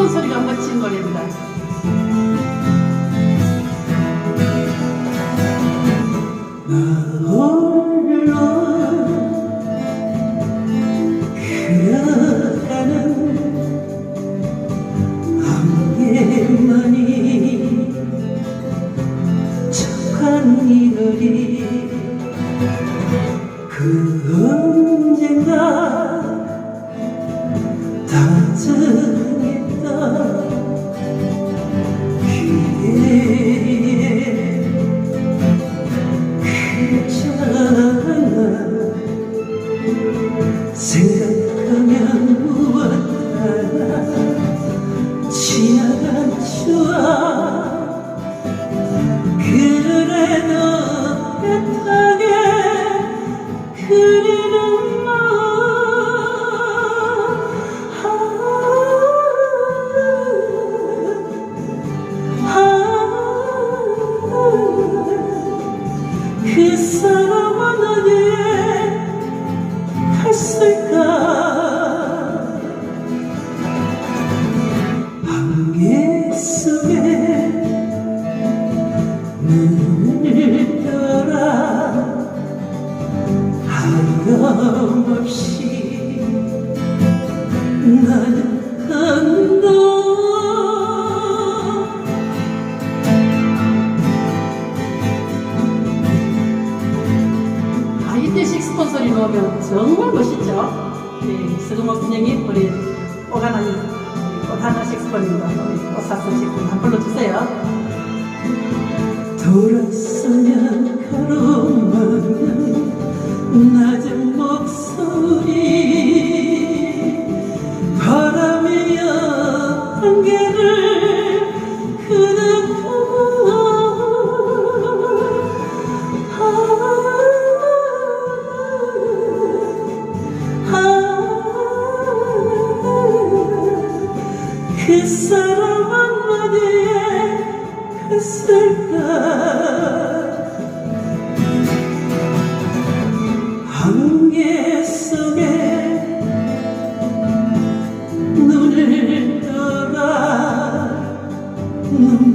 색소폰 소리가 멋진 노래입니다. 그 언젠가 생각하면 무엇하나 지나간 추억. 그래도 애타게 그리는 마음. 그 사람은 어디 에 갔을까? 안개 속에 눈을 떠라. 하염없이 나는 간다 소리 넣으면 정말 멋있죠? 네, 서금호 선생님, 우리 오가나니 오타나 색소폰입니다. 우리 오사스 색소폰 한번 불러주세요. 돌아서면 가로막는 낮은 목소 그 사람 한마디에 그 슬픔 한계 속에 눈을 떠다 눈